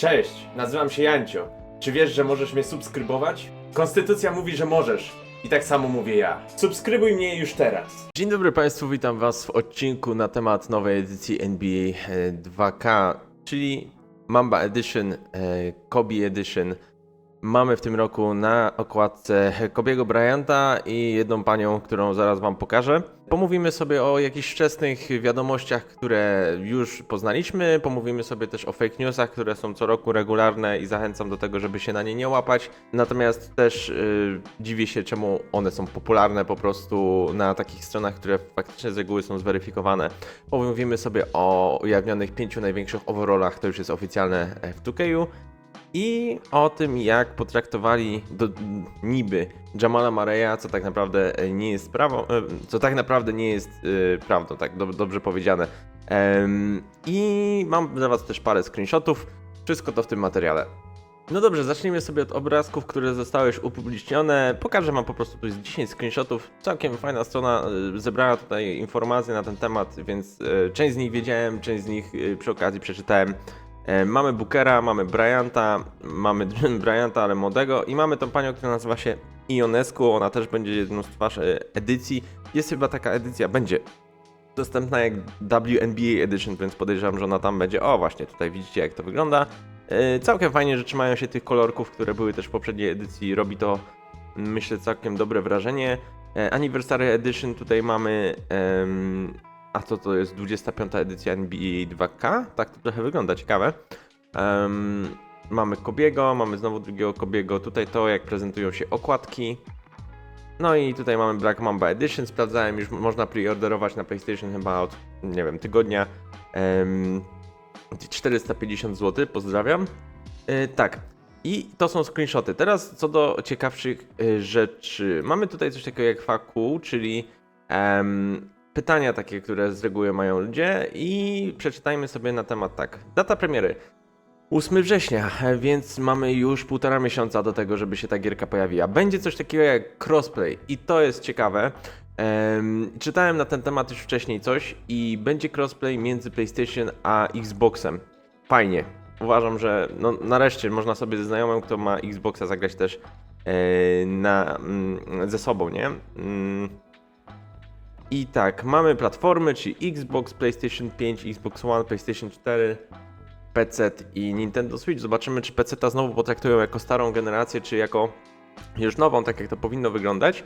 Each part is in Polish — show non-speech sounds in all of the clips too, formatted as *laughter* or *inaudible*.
Cześć, nazywam się Jancio. Czy wiesz, że możesz mnie subskrybować? Konstytucja mówi, że możesz. I tak samo mówię ja. Subskrybuj mnie już teraz. Dzień dobry Państwu, witam Was w odcinku na temat nowej edycji NBA e, 2K, czyli Mamba Edition, e, Kobe Edition. Mamy w tym roku na okładce Kobiego Bryanta i jedną panią, którą zaraz Wam pokażę. Pomówimy sobie o jakichś wczesnych wiadomościach, które już poznaliśmy. Pomówimy sobie też o fake newsach, które są co roku regularne i zachęcam do tego, żeby się na nie nie łapać. Natomiast też yy, dziwię się, czemu one są popularne po prostu na takich stronach, które faktycznie z reguły są zweryfikowane. Pomówimy sobie o ujawnionych pięciu największych overallach, to już jest oficjalne w 2K. I o tym, jak potraktowali do, niby Jamala Mareya, co tak naprawdę e, nie jest prawą, e, co tak naprawdę nie jest e, prawdą, tak do, dobrze powiedziane. I mam dla Was też parę screenshotów, wszystko to w tym materiale. No dobrze, zacznijmy sobie od obrazków, które zostały już upublicznione. Pokażę Wam po prostu, tu jest 10 screenshotów. Całkiem fajna strona zebrała tutaj informacje na ten temat, więc część z nich wiedziałem, część z nich przy okazji przeczytałem. E, Mamy Bookera, mamy Bryanta, mamy *laughs* Bryanta, ale młodego i mamy tą panią, która nazywa się Ionescu, ona też będzie jedną z twarzy edycji. Jest chyba taka edycja, będzie dostępna jak WNBA Edition, więc podejrzewam, że ona tam będzie. O, właśnie tutaj widzicie jak to wygląda. E, Całkiem fajnie, że trzymają się tych kolorków, które były też w poprzedniej edycji. Robi to, myślę, całkiem dobre wrażenie. E, Anniversary Edition tutaj mamy a co to jest 25. edycja NBA 2K? Tak to trochę wygląda, ciekawe. Em, mamy Kobiego, mamy znowu drugiego Kobiego. Tutaj to, jak prezentują się okładki. No i tutaj mamy Black Mamba Edition. Sprawdzałem, już można preorderować na PlayStation chyba od, nie wiem, tygodnia. Em, 450 zł, pozdrawiam. E, tak. I to są screenshoty. Teraz co do ciekawszych e, rzeczy. Mamy tutaj coś takiego jak FAQ, czyli em, pytania takie, które z reguły mają ludzie i przeczytajmy sobie na temat tak. Data premiery 8 września, więc mamy już półtora miesiąca do tego, żeby się ta gierka pojawiła. Będzie coś takiego jak crossplay i to jest ciekawe. Em, czytałem na ten temat już wcześniej coś i będzie crossplay między PlayStation a Xboxem. Fajnie. Uważam, że no, nareszcie można sobie ze znajomym, kto ma Xboxa zagrać też e, na, mm, ze sobą, nie? Mm. I tak, mamy platformy, czyli Xbox, PlayStation 5, Xbox One, PlayStation 4, PC i Nintendo Switch. Zobaczymy, czy PC ta znowu potraktują jako starą generację, czy jako już nową, tak jak to powinno wyglądać.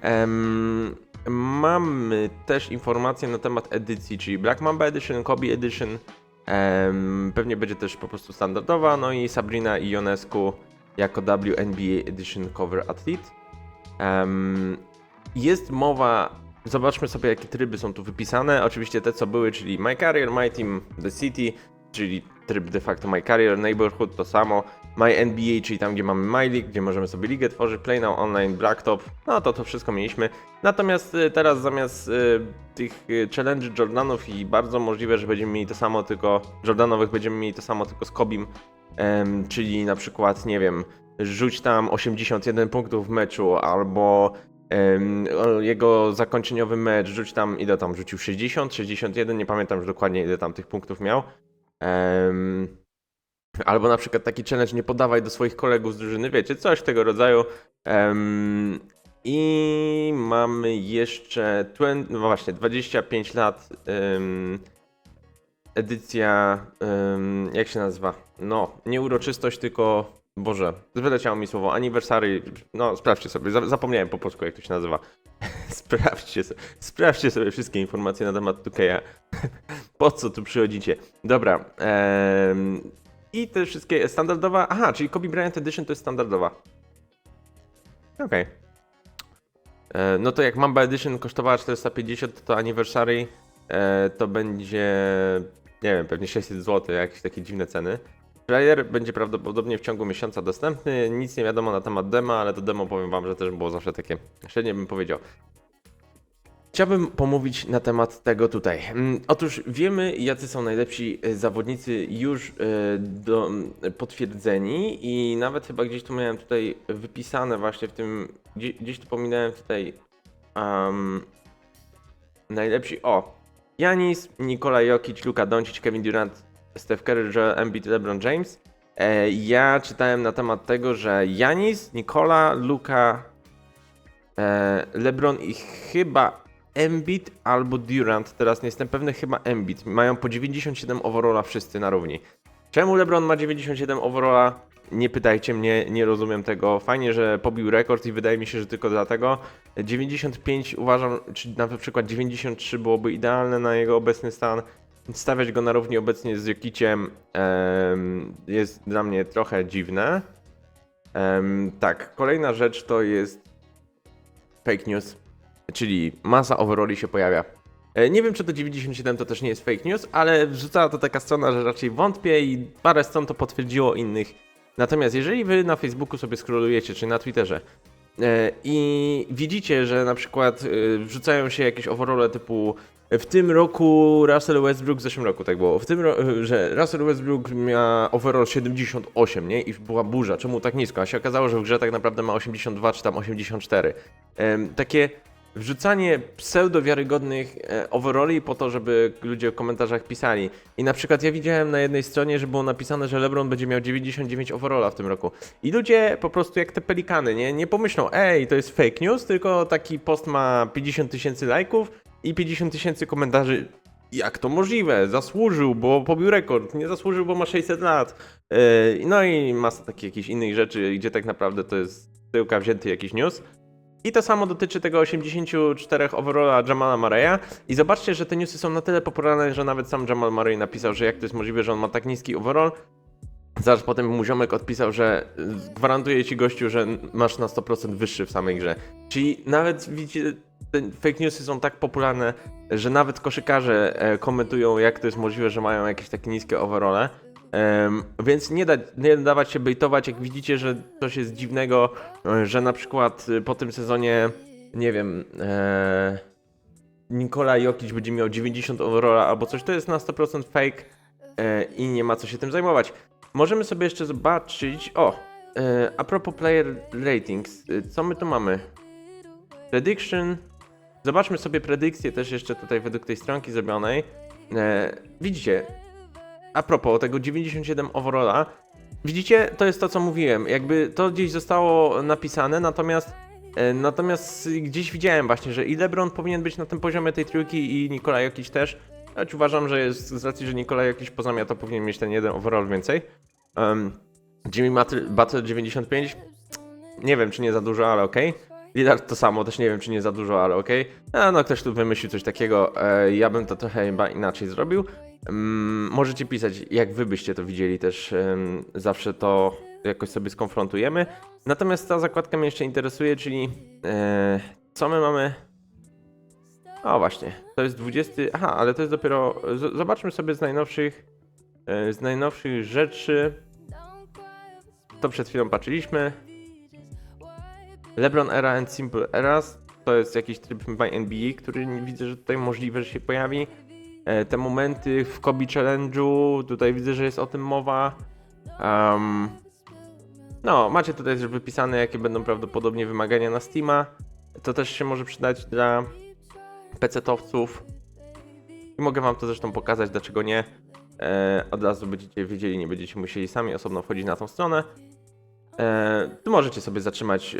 Em, mamy też informacje na temat edycji, czyli Black Mamba Edition, Kobe Edition. Em, pewnie będzie też po prostu standardowa, no i Sabrina i Ionescu jako WNBA Edition Cover Athlete. Em, jest mowa Zobaczmy sobie, jakie tryby są tu wypisane. Oczywiście te, co były, czyli My Career, My Team, The City, czyli tryb de facto My Career, Neighborhood to samo. My NBA, czyli tam, gdzie mamy My League, gdzie możemy sobie ligę tworzyć, Play Now Online, Blacktop, no to to wszystko mieliśmy. Natomiast y, teraz zamiast y, tych y, challenge Jordanów i bardzo możliwe, że będziemy mieli to samo, tylko Jordanowych będziemy mieli to samo, tylko z Kobim, em, czyli na przykład, nie wiem, rzuć tam 81 punktów w meczu, albo jego zakończeniowy mecz, rzuć tam, ile tam rzucił? 60, 61, nie pamiętam już dokładnie ile tam tych punktów miał. Albo na przykład taki challenge, nie podawaj do swoich kolegów z drużyny, wiecie, coś tego rodzaju. I mamy jeszcze, 20, no właśnie, 25 lat, edycja, jak się nazywa? No, nie uroczystość, tylko Boże, wyleciało mi słowo anniversary. No, sprawdźcie sobie, za- zapomniałem po polsku, jak to się nazywa. *laughs* sprawdźcie, sobie, sprawdźcie sobie wszystkie informacje na temat 2K'a. *laughs* po co tu przychodzicie? Dobra. em, I te wszystkie standardowa. Aha, czyli Kobe Bryant Edition to jest standardowa. Okej. E, No to jak Mamba Edition kosztowała 450, to Anniversary e, to będzie, nie wiem, pewnie 600 zł, jakieś takie dziwne ceny. Trailer będzie prawdopodobnie w ciągu miesiąca dostępny. Nic nie wiadomo na temat dema, ale to demo powiem wam, że też było zawsze takie średnie bym powiedział. Chciałbym pomówić na temat tego tutaj. Mm, Otóż wiemy, jacy są najlepsi e, zawodnicy już e, do, potwierdzeni i nawet chyba gdzieś tu miałem tutaj wypisane właśnie w tym, gdzieś, gdzieś tu pominąłem tutaj um, najlepsi, o, Janis, Nikola Jokic, Luka Doncic, Kevin Durant, Steph Curry, Joel Embiid, LeBron James. E, ja czytałem na temat tego, że Janis, Nikola, Luka, e, LeBron i chyba Embiid albo Durant, teraz nie jestem pewny, chyba Embiid, mają po 97 overalla wszyscy na równi. Czemu LeBron ma 97 overalla? Nie pytajcie mnie, nie rozumiem tego. Fajnie, że pobił rekord i wydaje mi się, że tylko dlatego. 95 uważam, czy na przykład 93 byłoby idealne na jego obecny stan. Stawiać go na równi obecnie z Jokiciem em, jest dla mnie trochę dziwne. Tak, kolejna rzecz to jest fake news, czyli masa overalli się pojawia. E, Nie wiem, czy to 97 to też nie jest fake news, ale wrzucała to taka strona, że raczej wątpię i parę stron to potwierdziło innych. Natomiast jeżeli wy na Facebooku sobie scrollujecie, czy na Twitterze e, i widzicie, że na przykład e, wrzucają się jakieś overole typu w tym roku Russell Westbrook, w zeszłym roku tak było, w tym że Russell Westbrook miał overall 78, nie? I była burza, czemu tak nisko? A się okazało, że w grze tak naprawdę ma 82 czy tam 84. Em, takie wrzucanie pseudo-wiarygodnych e, overalli po to, żeby ludzie w komentarzach pisali. I na przykład ja widziałem na jednej stronie, że było napisane, że LeBron będzie miał 99 overalla w tym roku. I ludzie po prostu jak te pelikany, nie, nie pomyślą, ej, to jest fake news, tylko taki post ma 50 tysięcy lajków i 50 tysięcy komentarzy. Jak to możliwe? Zasłużył, bo pobił rekord. Nie zasłużył, bo ma 600 lat. Yy, no i masa takich jakichś innych rzeczy, gdzie tak naprawdę to jest tyłka wzięty jakiś news. I to samo dotyczy tego 84 overalla Jamala Murray'a. I zobaczcie, że te newsy są na tyle popularne, że nawet sam Jamal Murray napisał, że jak to jest możliwe, że on ma tak niski overall. Zaraz potem mu ziomek odpisał, że gwarantuję ci gościu, że masz na 100% wyższy w samej grze. Czyli nawet widzicie, fake newsy są tak popularne, że nawet koszykarze e, komentują, jak to jest możliwe, że mają jakieś takie niskie overole. Więc nie, da, nie dawać się bejtować, jak widzicie, że coś jest dziwnego, e, że na przykład y, po tym sezonie, nie wiem, e, Nikola Jokic będzie miał 90 overalla albo coś, to jest na 100% fake e, i nie ma co się tym zajmować. Możemy sobie jeszcze zobaczyć, o, e, a propos player ratings, e, co my tu mamy? Prediction, zobaczmy sobie predykcję też jeszcze tutaj według tej stronki zrobionej. E, widzicie, a propos tego 97 overalla, widzicie, to jest to, co mówiłem. Jakby to gdzieś zostało napisane, natomiast e, natomiast gdzieś widziałem właśnie, że i LeBron powinien być na tym poziomie tej trójki i Nikola Jokic też. Choć uważam, że jest z racji, że Nikola Jokic pozamia, to powinien mieć ten jeden overall więcej. Um, Jimmy Butler 95, nie wiem, czy nie za dużo, ale okej. Lillard to samo, też nie wiem, czy nie za dużo, ale okej. A no, ktoś tu wymyślił coś takiego. E, ja bym to trochę chyba inaczej zrobił. Mm, możecie pisać, jak wy byście to widzieli też. zawsze to jakoś sobie skonfrontujemy. Natomiast ta zakładka mnie jeszcze interesuje, czyli e, co my mamy. O właśnie, to jest 20. Aha, ale to jest dopiero. z- Zobaczmy sobie z najnowszych. e, Z najnowszych rzeczy. To przed chwilą patrzyliśmy. LeBron Era and Simple Eras. To jest jakiś tryb by NBA, który widzę, że tutaj możliwe, że się pojawi. E, te momenty w Kobe Challenge'u, tutaj widzę, że jest o tym mowa. Em, no, macie tutaj też wypisane, jakie będą prawdopodobnie wymagania na Steama. To też się może przydać dla PC-towców. I mogę wam to zresztą pokazać, dlaczego nie. E, od razu będziecie wiedzieli, nie będziecie musieli sami osobno wchodzić na tą stronę. E, tu możecie sobie zatrzymać e,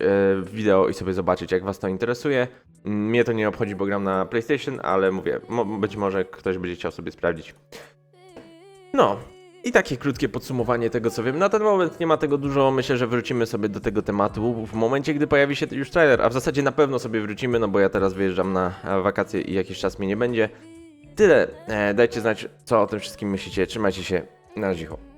wideo i sobie zobaczyć, jak Was to interesuje. Mnie to nie obchodzi, bo gram na PlayStation, ale mówię, mo- być może ktoś będzie chciał sobie sprawdzić. No, i takie krótkie podsumowanie tego, co wiem. Na ten moment nie ma tego dużo. Myślę, że wrócimy sobie do tego tematu w momencie, gdy pojawi się już trailer. A w zasadzie na pewno sobie wrócimy, no bo ja teraz wyjeżdżam na e, wakacje i jakiś czas mnie nie będzie. Tyle. E, dajcie znać, co o tym wszystkim myślicie. Trzymajcie się. Na cicho.